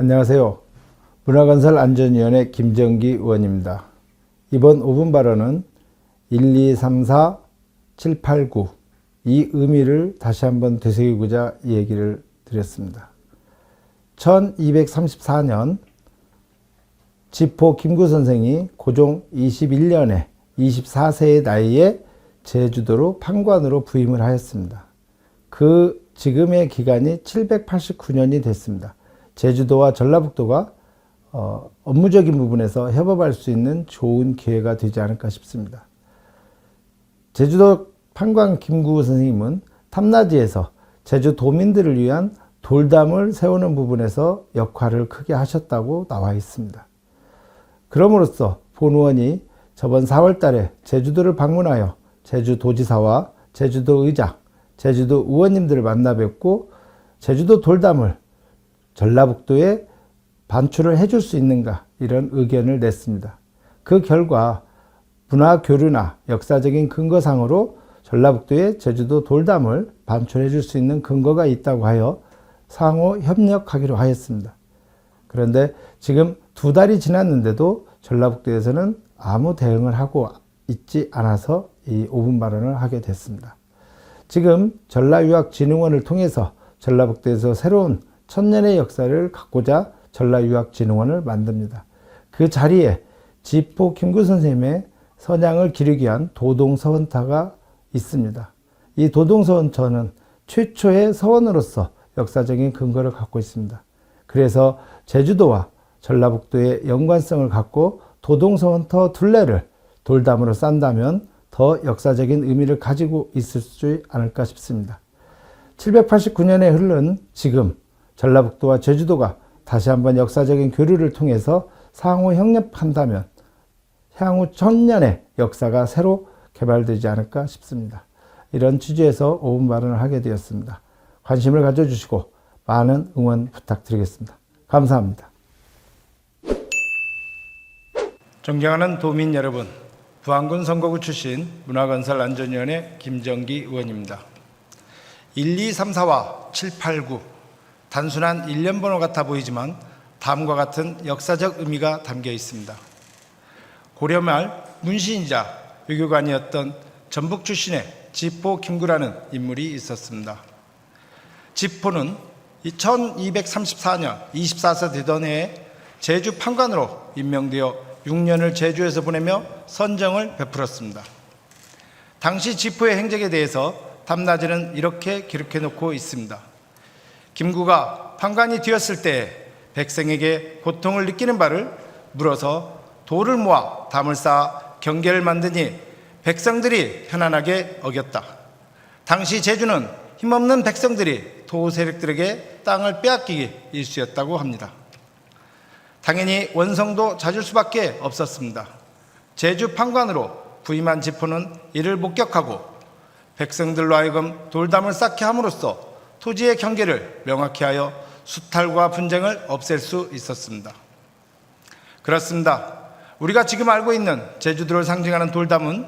안녕하세요. 문화건설 안전위원회 김정기 의원입니다. 이번 5분 발언은 1, 2, 3, 4, 7, 8, 9. 이 의미를 다시 한번 되새기고자 이 얘기를 드렸습니다. 1234년 지포 김구 선생이 고종 21년에 24세의 나이에 제주도로 판관으로 부임을 하였습니다. 그 지금의 기간이 789년이 됐습니다. 제주도와 전라북도가 어, 업무적인 부분에서 협업할 수 있는 좋은 기회가 되지 않을까 싶습니다. 제주도 판관 김구 선생님은 탐나지에서 제주 도민들을 위한 돌담을 세우는 부분에서 역할을 크게 하셨다고 나와 있습니다. 그럼으로써 본 의원이 저번 4월 달에 제주도를 방문하여 제주도지사와 제주도 의장, 제주도 의원님들을 만나 뵙고 제주도 돌담을 전라북도에 반출을 해줄 수 있는가 이런 의견을 냈습니다. 그 결과 문화 교류나 역사적인 근거상으로 전라북도에 제주도 돌담을 반출해 줄 수 있는 근거가 있다고 하여 상호 협력하기로 하였습니다. 그런데 지금 두 달이 지났는데도 전라북도에서는 아무 대응을 하고 있지 않아서 이 5분 발언을 하게 됐습니다. 지금 전라유학진흥원을 통해서 전라북도에서 새로운 천년의 역사를 갖고자 전라유학진흥원을 만듭니다. 그 자리에 지포 김구 선생님의 선양을 기르기 위한 도동서원터가 있습니다. 이 도동서원터는 최초의 서원으로서 역사적인 근거를 갖고 있습니다. 그래서 제주도와 전라북도의 연관성을 갖고 도동서원터 둘레를 돌담으로 싼다면 더 역사적인 의미를 가지고 있을 수 않을까 싶습니다. 789년에 흐른 지금 전라북도와 제주도가 다시 한번 역사적인 교류를 통해서 상호 협력한다면 향후 천년의 역사가 새로 개발되지 않을까 싶습니다. 이런 취지에서 5분 발언을 하게 되었습니다. 관심을 가져주시고 많은 응원 부탁드리겠습니다. 감사합니다. 존경하는 도민 여러분, 부안군 선거구 출신 문화건설 안전위원회 김정기 의원입니다. 1, 2, 3, 4와 7, 8, 9 단순한 일련 번호 같아 보이지만 다음과 같은 역사적 의미가 담겨 있습니다. 고려 말 문신이자 외교관이었던 전북 출신의 지포 김구라는 인물이 있었습니다. 지포는 1234년 24세 되던 해에 제주 판관으로 임명되어 6년을 제주에서 보내며 선정을 베풀었습니다. 당시 지포의 행적에 대해서 담나지는 이렇게 기록해 놓고 있습니다. 김구가 판관이 되었을 때 백성에게 고통을 느끼는 바를 물어서 돌을 모아 담을 쌓아 경계를 만드니 백성들이 편안하게 어겼다. 당시 제주는 힘없는 백성들이 도우 세력들에게 땅을 빼앗기기 일쑤였다고 합니다. 당연히 원성도 잦을 수밖에 없었습니다. 제주 판관으로 부임한 지포는 이를 목격하고 백성들로 하여금 돌담을 쌓게 함으로써 토지의 경계를 명확히 하여 수탈과 분쟁을 없앨 수 있었습니다. 그렇습니다. 우리가 지금 알고 있는 제주도를 상징하는 돌담은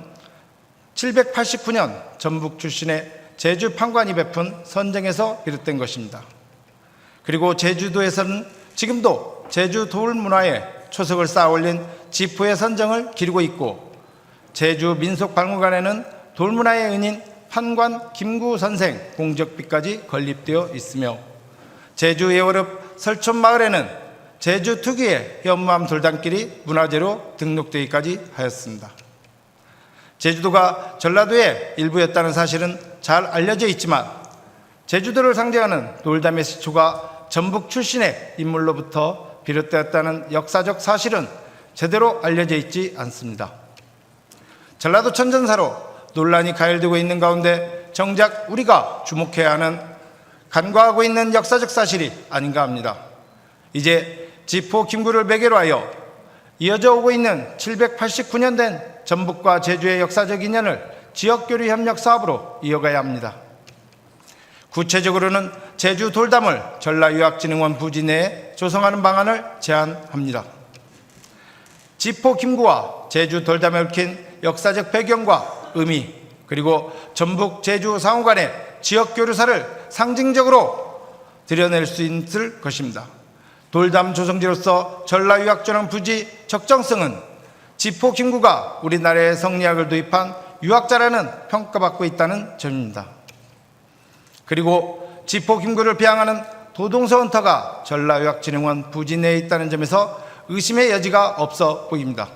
789년 전북 출신의 제주 판관이 베푼 선정에서 비롯된 것입니다. 그리고 제주도에서는 지금도 제주 돌 문화에 초석을 쌓아 올린 지포의 선정을 기르고 있고 제주 민속 박물관에는 돌문화의 은인 판관 김구 선생 공적비까지 건립되어 있으며 제주 예월읍 설촌마을에는 제주 특유의 현무암 돌담길이 문화재로 등록되기까지 하였습니다. 제주도가 전라도의 일부였다는 사실은 잘 알려져 있지만 제주도를 상징하는 돌담의 시초가 전북 출신의 인물로부터 비롯되었다는 역사적 사실은 제대로 알려져 있지 않습니다. 전라도 천전사로 논란이 가열되고 있는 가운데 정작 우리가 주목해야 하는 간과하고 있는 역사적 사실이 아닌가 합니다. 이제 지포 김구를 매개로 하여 이어져 오고 있는 789년 된 전북과 제주의 역사적 인연을 지역교류 협력 사업으로 이어가야 합니다. 구체적으로는 제주 돌담을 전라유학진흥원 부지 내에 조성하는 방안을 제안합니다. 지포 김구와 제주 돌담에 얽힌 역사적 배경과 의미 그리고 전북 제주 상호 간의 지역 교류사를 상징적으로 드러낼 수 있을 것입니다. 돌담 조성지로서 전라유학전원 부지 적정성은 지포 김구가 우리나라에 성리학을 도입한 유학자라는 평가받고 있다는 점입니다. 그리고 지포 김구를 비양하는 도동서 헌터가 전라유학진흥원 부지 내에 있다는 점에서 의심의 여지가 없어 보입니다.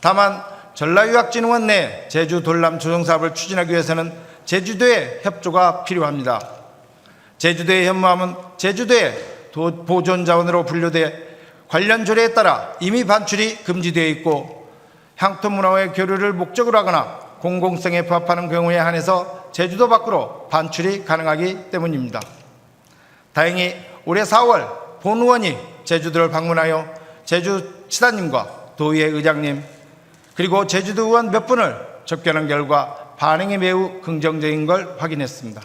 다만 전라유학진흥원 내 제주 돌람 조성 사업을 추진하기 위해서는 제주도의 협조가 필요합니다. 제주도의 현무암은 제주도의 도- 보존 자원으로 분류돼 관련 조례에 따라 이미 반출이 금지되어 있고 향토 문화의 교류를 목적으로 하거나 공공성에 부합하는 경우에 한해서 제주도 밖으로 반출이 가능하기 때문입니다. 다행히 올해 4월 본 의원이 제주도를 방문하여 제주 치사님과 도의회 의장님 그리고 제주도 의원 몇 분을 접견한 결과 반응이 매우 긍정적인 걸 확인했습니다.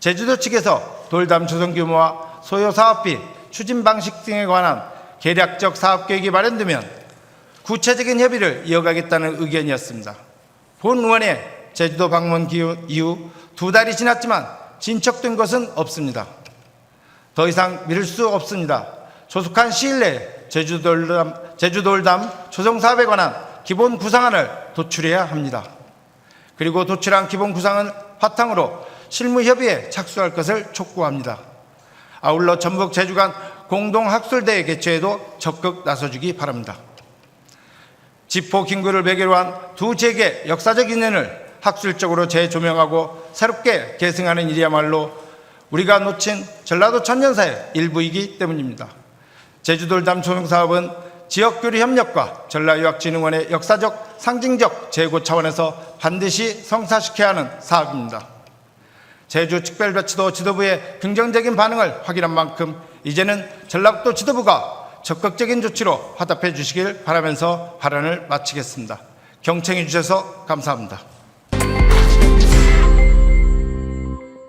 제주도 측에서 돌담 조성 규모와 소요 사업비, 추진 방식 등에 관한 계략적 사업 계획이 마련되면 구체적인 협의를 이어가겠다는 의견이었습니다. 본 의원의 제주도 방문 이후 두 달이 지났지만 진척된 것은 없습니다. 더 이상 미룰 수 없습니다. 조속한 시일 내에 제주돌담, 제주돌담 조성 사업에 관한 기본 구상안을 도출해야 합니다. 그리고 도출한 기본 구상은 바탕으로 실무 협의에 착수할 것을 촉구합니다. 아울러 전북 제주 간 공동 학술대회 개최에도 적극 나서주기 바랍니다. 지포 김구를 배경으로 한 두 지역의 역사적 인연을 학술적으로 재조명하고 새롭게 계승하는 일이야말로 우리가 놓친 전라도 천년사의 일부이기 때문입니다. 제주돌담 조성 사업은 지역교류 협력과 전라유학진흥원의 역사적 상징적 재고 차원에서 반드시 성사시켜야 하는 사업입니다. 제주 특별자치도 지도부의 긍정적인 반응을 확인한 만큼 이제는 전라북도 지도부가 적극적인 조치로 화답해 주시길 바라면서 발언을 마치겠습니다. 경청해 주셔서 감사합니다.